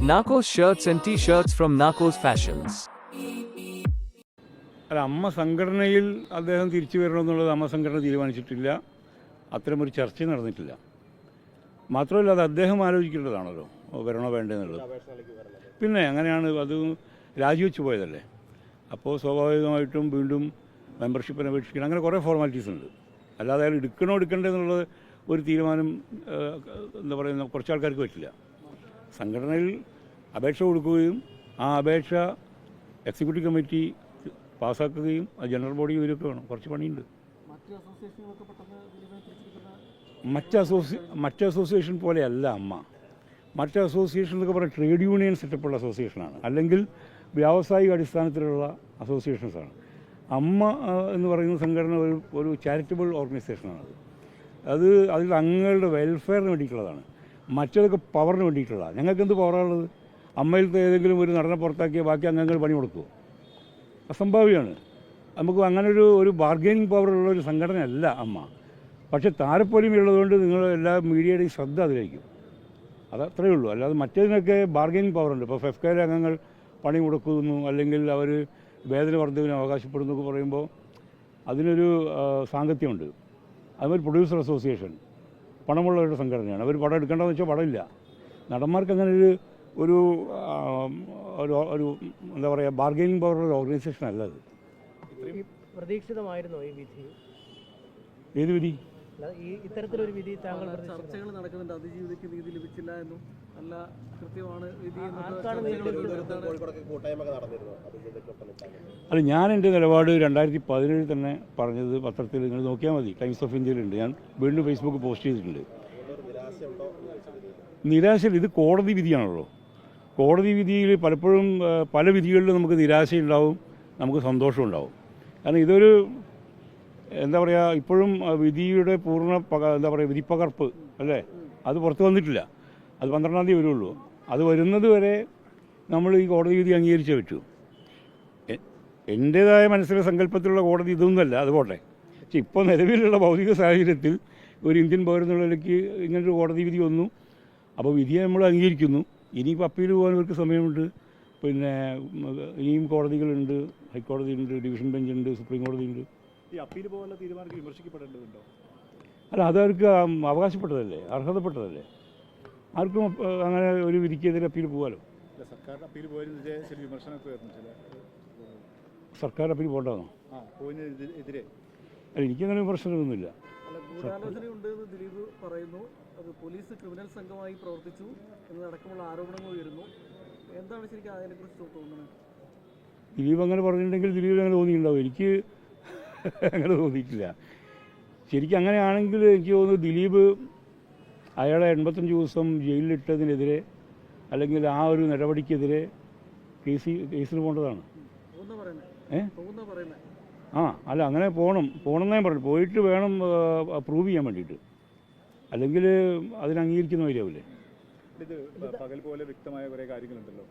Narcos shirts and t-shirts from Narcos Fashions. അല്ല അമ്മ സംഘടനയിൽ അദ്ദേഹം തിരിച്ചു വരണമെന്നുള്ളത് അമ്മ സംഘടന തീരുമാനിച്ചിട്ടില്ല. അത്തരമൊരു ചർച്ച നടന്നിട്ടില്ല. മാത്രമല്ല അത് അദ്ദേഹം ആലോചിക്കേണ്ടതാണല്ലോ. വരണോ വേണ്ടെന്നുള്ളത്. പിന്നെ അങ്ങനെയാണ് അത് രാജിവെച്ച് പോയതല്ലേ? അപ്പോൾ സ്വാഭാവികമായിട്ടും വീണ്ടും മെമ്പർഷിപ്പിന് അപേക്ഷിക്കണം. അങ്ങനെ കുറേ ഫോർമാലിറ്റീസ് ഉണ്ട്. അല്ലാതെ അയാൾ എടുക്കണോ എടുക്കണ്ടെന്നുള്ളത് ഒരു തീരുമാനം എന്താ പറയുന്ന കുറച്ച് ആൾക്കാർക്ക് പറ്റില്ല. സംഘടനയിൽ അപേക്ഷ കൊടുക്കുകയും ആ അപേക്ഷ എക്സിക്യൂട്ടീവ് കമ്മിറ്റി പാസ്സാക്കുകയും അത് ജനറൽ ബോഡി ഇവരൊക്കെ വേണം. കുറച്ച് പണിയുണ്ട്. മറ്റ് അസോസി മറ്റ് അസോസിയേഷൻ പോലെയല്ല അമ്മ. മറ്റ് അസോസിയേഷൻ എന്നൊക്കെ പറഞ്ഞാൽ ട്രേഡ് യൂണിയൻ സെറ്റപ്പുള്ള അസോസിയേഷനാണ് അല്ലെങ്കിൽ വ്യാവസായിക അടിസ്ഥാനത്തിലുള്ള അസോസിയേഷൻസാണ് അമ്മ എന്ന് പറയുന്ന സംഘടന ഒരു ഒരു ചാരിറ്റബിൾ ഓർഗനൈസേഷനാണ് അത്. അത് അതിൽ അംഗങ്ങളുടെ വെൽഫെയറിന് വേണ്ടിയിട്ടുള്ളതാണ്. മറ്റേതൊക്കെ പവറിന് വേണ്ടിയിട്ടുള്ളതാണ്. ഞങ്ങൾക്ക് എന്ത് പവറാണുള്ളത് അമ്മയിലത്തെ ഏതെങ്കിലും ഒരു നടനെ പുറത്താക്കിയ ബാക്കി അംഗങ്ങൾ പണി കൊടുക്കുമോ അസംഭാവ്യമാണ് നമുക്ക് അങ്ങനെ ഒരു ബാർഗൈനിങ് പവറുള്ള ഒരു സംഘടനയല്ല അമ്മ. പക്ഷേ താരപ്പൊലിമയുള്ളതുകൊണ്ട് നിങ്ങൾ എല്ലാ മീഡിയയുടെയും ശ്രദ്ധ അതിലേക്കും അത് അത്രയേ ഉള്ളൂ. അല്ലാതെ മറ്റേതിനൊക്കെ ബാർഗൈനിങ് പവറുണ്ട് ഇപ്പോൾ ഫെഫ്കയിലെ അംഗങ്ങൾ പണി കൊടുക്കുന്നു അല്ലെങ്കിൽ അവർ വേദന വർദ്ധവിന് അവകാശപ്പെടുന്നു എന്നൊക്കെ പറയുമ്പോൾ അതിനൊരു സാങ്കത്യമുണ്ട്. അതുപോലെ പ്രൊഡ്യൂസർ അസോസിയേഷൻ പണമുള്ളവരുടെ സംഘടനയാണ്. അവർ പടം എടുക്കേണ്ടതെന്ന് വെച്ചാൽ പടമില്ല നടന്മാർക്ക് അങ്ങനെ ഒരു ഒരു ഒരു ഒരു എന്താ പറയുക ബാർഗൈനിങ് പവറുള്ള ഒരു ഓർഗനൈസേഷൻ അല്ല അത് ഈ പ്രതീക്ഷിതമായിരുന്നോ ഈ വിധി? ഏത് വിധി? അല്ല, ഈ ഇത്തരത്തിലൊരു വിധി താങ്കൾ ചർച്ചകൾ നടക്കുന്നുണ്ട്. അതിജീവിതയ്ക്ക് നീതി ലഭിച്ചില്ല എന്നും നല്ല കൃത്യമാണ് അല്ല ഞാൻ എന്റെ നിലപാട് രണ്ടായിരത്തി പതിനേഴിൽ തന്നെ പറഞ്ഞത് പത്രത്തിൽ നിങ്ങൾ നോക്കിയാൽ മതി. ടൈംസ് ഓഫ് ഇന്ത്യയിലുണ്ട് ഞാൻ വീണ്ടും ഫേസ്ബുക്ക് പോസ്റ്റ് ചെയ്തിട്ടുണ്ട്. നിരാശ ഇത് കോടതി വിധിയാണല്ലോ. കോടതി വിധിയിൽ പലപ്പോഴും പല വിധികളിലും നമുക്ക് നിരാശയുണ്ടാവും നമുക്ക് സന്തോഷം ഉണ്ടാവും കാരണം ഇതൊരു എന്താ പറയുക ഇപ്പോഴും വിധിയുടെ പൂർണ പക എന്താ പറയുക വിധിപ്പകർപ്പ് അല്ലേ? അത് പുറത്ത് വന്നിട്ടില്ല. അത് പന്ത്രണ്ടാം തീയതി വരുള്ളൂ. അത് വരുന്നത് വരെ നമ്മൾ ഈ കോടതി വിധി അംഗീകരിച്ചേ പറ്റൂ. എന്റേതായ മനസ്സിലെ സങ്കല്പത്തിലുള്ള കോടതി ഇതൊന്നുമല്ല അത് പോട്ടെ. പക്ഷെ ഇപ്പോൾ നിലവിലുള്ള ഭൗതിക സാഹചര്യത്തിൽ ഒരു ഇന്ത്യൻ പൗരനുള്ളിലേക്ക് ഇങ്ങനൊരു കോടതി വിധി വന്നു. അപ്പോൾ വിധിയെ നമ്മൾ അംഗീകരിക്കുന്നു. ഇനിയിപ്പോൾ അപ്പീൽ പോകാൻ ഇവർക്ക് സമയമുണ്ട്. പിന്നെ ഇനിയും കോടതികളുണ്ട്. ഹൈക്കോടതി ഉണ്ട് ഡിവിഷൻ ബെഞ്ചുണ്ട് സുപ്രീം കോടതി ഉണ്ട് ഈ അപ്പീൽ പോകാനുള്ള തീരുമാനത്തിൽ വിമർശിക്കപ്പെടേണ്ടതുണ്ടോ? അല്ല അതവർക്ക് അവകാശപ്പെട്ടതല്ലേ? അർഹതപ്പെട്ടതല്ലേ? ആർക്കും അങ്ങനെ ഒരു വിധിക്കെതിരെ അപ്പീൽ പോകാലോ? സർക്കാരിന് അപ്പീൽ പോയതിനെതിരെ ചില വിമർശനമൊക്കെ വരുന്നു ചില സർക്കാർ അപ്പീൽ പോകണ്ടെന്നോ അല്ല എനിക്കങ്ങനെ വിമർശനമൊന്നുമില്ല ദിലീപ് പറയുന്നു. അത് പോലീസ് ക്രിമിനൽ സംഘമായി പ്രവർത്തിച്ചു എന്നതടക്കമുള്ള ആരോപണങ്ങൾ ഉയരുന്നു. എന്താണ് ശരിക്കും അതിനെക്കുറിച്ച് തോന്നുന്നത്? ദിലീപ് അങ്ങനെ പറഞ്ഞിട്ടുണ്ടെങ്കിൽ ദിലീപ് അങ്ങനെ തോന്നിയിട്ടുണ്ടാവും. എനിക്ക് അങ്ങനെ തോന്നിയിട്ടില്ല. ശരിക്കും അങ്ങനെയാണെങ്കിൽ എനിക്ക് തോന്നുന്നു ദിലീപ് അയാളെ എൺപത്തഞ്ച് ദിവസം ജയിലിലിട്ടതിനെതിരെ അല്ലെങ്കിൽ ആ ഒരു നടപടിക്കെതിരെ കേസ് കേസിൽ പോകേണ്ടതാണ്. ഏ? ആ അല്ല അങ്ങനെ പോകണം. പോകണമെന്നേ പറഞ്ഞു പോയിട്ട് വേണം പ്രൂവ് ചെയ്യാൻ വേണ്ടിയിട്ട്. അല്ലെങ്കിൽ അതിന് അംഗീകരിക്കുന്ന വരികയാവില്ലേ ഇത് പകൽ പോലെ വ്യക്തമായ കുറേ കാര്യങ്ങളുണ്ടല്ലോ.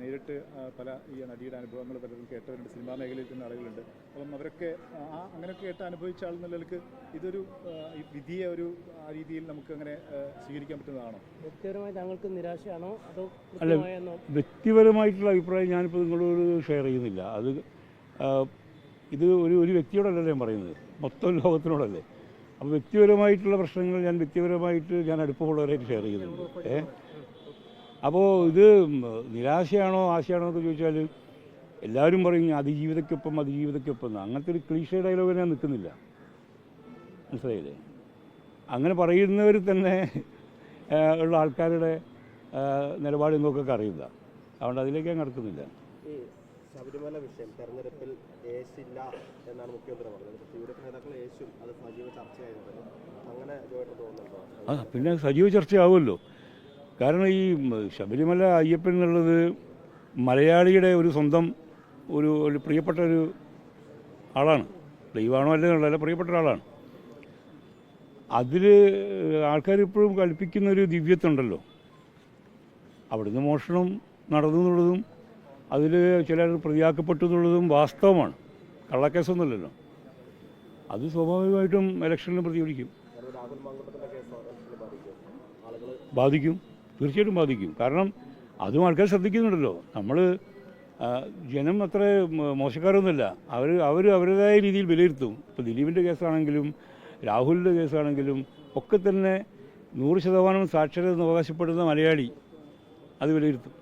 നേരിട്ട് പല ഈ നടിയുടെ അനുഭവങ്ങൾ പലരും കേട്ടവരുണ്ട് സിനിമാ മേഖലയിൽ തന്നെ ആളുകളുണ്ട്. അപ്പം അവരൊക്കെ ആ അങ്ങനെ കേട്ട് അനുഭവിച്ച ആൾ നിലയ്ക്ക് ഇതൊരു ഈ വിധിയെ ഒരു ആ രീതിയിൽ നമുക്ക് അങ്ങനെ സ്വീകരിക്കാൻ പറ്റുന്നതാണോ? വ്യക്തിപരമായി താങ്കൾക്ക് നിരാശയാണോ? അതോ അല്ല. വ്യക്തിപരമായിട്ടുള്ള അഭിപ്രായം ഞാനിപ്പോൾ നിങ്ങളോട് ഷെയർ ചെയ്യുന്നില്ല. അത് ഇത് ഒരു ഒരു വ്യക്തിയോടല്ലേ ഞാൻ പറയുന്നത്. മൊത്തം ലോകത്തിനോടല്ലേ. അപ്പോൾ വ്യക്തിപരമായിട്ടുള്ള പ്രശ്നങ്ങൾ ഞാൻ വ്യക്തിപരമായിട്ട് ഞാൻ അടുപ്പമുള്ളവരായിട്ട് ഷെയർ ചെയ്യുന്നുണ്ട്. ഏ? അപ്പോൾ ഇത് നിരാശയാണോ ആശയാണോ എന്നൊക്കെ ചോദിച്ചാൽ എല്ലാവരും പറയും അതിജീവിതയ്ക്കൊപ്പം അതിജീവിതയ്ക്കൊപ്പം. അങ്ങനത്തെ ഒരു ക്ലീഷേ ഡയലോഗ് ഞാൻ നിൽക്കുന്നില്ല. മനസ്സിലായില്ലേ? അങ്ങനെ പറയുന്നവർ തന്നെ ഉള്ള ആൾക്കാരുടെ നിലപാട് നിങ്ങൾക്കൊക്കെ അറിയില്ല അതുകൊണ്ട് അതിലേക്ക് ഞാൻ കടക്കുന്നില്ല. ശബരിമല വിഷയം തെരഞ്ഞെടുപ്പിൽ ഏശില്ല എന്നാണ് മുഖ്യമന്ത്രി പറഞ്ഞത്. പക്ഷേ യു നേതാക്കൾ യേശും അത് സജീവ ചർച്ചയായിരുന്നു അങ്ങനെ ജോയിട്ട് തോന്നുന്നുണ്ടോ? ആ പിന്നെ സജീവ ചർച്ചയാവുമല്ലോ. കാരണം ഈ ശബരിമല അയ്യപ്പൻ എന്നുള്ളത് മലയാളിയുടെ ഒരു സ്വന്തം ഒരു ഒരു പ്രിയപ്പെട്ട ഒരു ആളാണ്. ദൈവാണോ അല്ലെന്നുള്ള അല്ല പ്രിയപ്പെട്ട ഒരാളാണ്. അതിൽ ആൾക്കാർ ഇപ്പോഴും കൽപ്പിക്കുന്ന ഒരു ദിവ്യത്വമുണ്ടല്ലോ അവിടുന്ന് മോഷണം നടന്നു എന്നുള്ളതും അതിൽ ചിലർ പ്രതിയാക്കപ്പെട്ടു എന്നുള്ളതും വാസ്തവമാണ്. കള്ളക്കേസൊന്നുമല്ലല്ലോ. അത് സ്വാഭാവികമായിട്ടും ഇലക്ഷനിൽ പ്രതികരിക്കും ബാധിക്കും. തീർച്ചയായിട്ടും ബാധിക്കും. കാരണം അതും ആൾക്കാർ ശ്രദ്ധിക്കുന്നുണ്ടല്ലോ. നമ്മൾ ജനം അത്ര മോശക്കാരൊന്നുമല്ല. അവർ അവർ അവരുടേതായ രീതിയിൽ വിലയിരുത്തും. ഇപ്പോൾ ദിലീപിന്റെ കേസാണെങ്കിലും രാഹുലിന്റെ കേസാണെങ്കിലും ഒക്കെ തന്നെ നൂറ് ശതമാനം സാക്ഷരത എന്ന് അവകാശപ്പെടുന്ന മലയാളി അത് വിലയിരുത്തും.